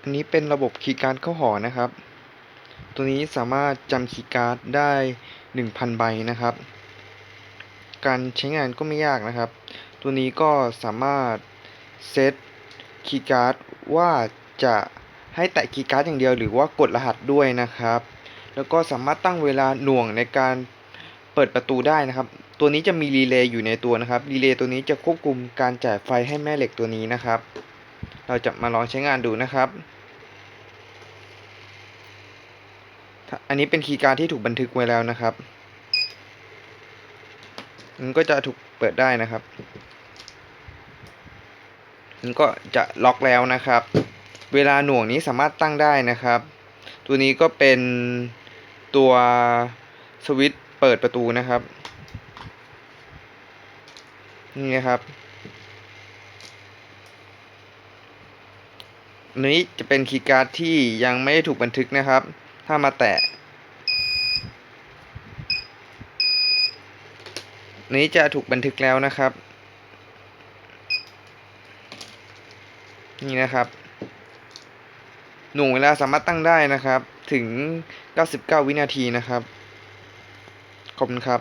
อันนี้เป็นระบบคีย์การ์ดเข้าหอนะครับ ตัวนี้สามารถจำคีย์การ์ดได้ 1,000 ใบนะครับ การใช้งานก็ไม่ยากนะครับ ตัวนี้ก็สามารถเซตคีย์การ์ดว่าจะให้แตะคีย์การ์ดอย่างเดียวหรือว่ากดรหัสด้วยนะครับ แล้วก็สามารถตั้งเวลาหน่วงในการเปิดประตูได้นะครับ ตัวนี้จะมีรีเลย์อยู่ในตัวนะครับ รีเลย์ตัวนี้จะควบคุมการจ่ายไฟให้แม่เหล็กตัวนี้นะครับ เราจะมาลองใช้งานดูนะครับ อันนี้เป็นคีย์การ์ดที่ถูกบันทึกไว้แล้วนะครับมันก็จะถูกเปิดได้นะครับมันก็จะล็อกแล้วนะครับ เวลาหน่วงนี้สามารถตั้งได้นะครับ ตัวนี้ก็เป็นตัวสวิตช์เปิดประตูนะครับ นี่นะครับ อัน นี้จะเป็นคีย์การ์ดที่ยังไม่ได้ถูกบันทึกนะครับ ถ้ามาแตะ นี้จะถูกบันทึกแล้วนะครับ นี่นะครับ หน่วงเวลาสามารถตั้งได้นะครับ ถึง 99 วินาทีนะครับ ขอบคุณครับ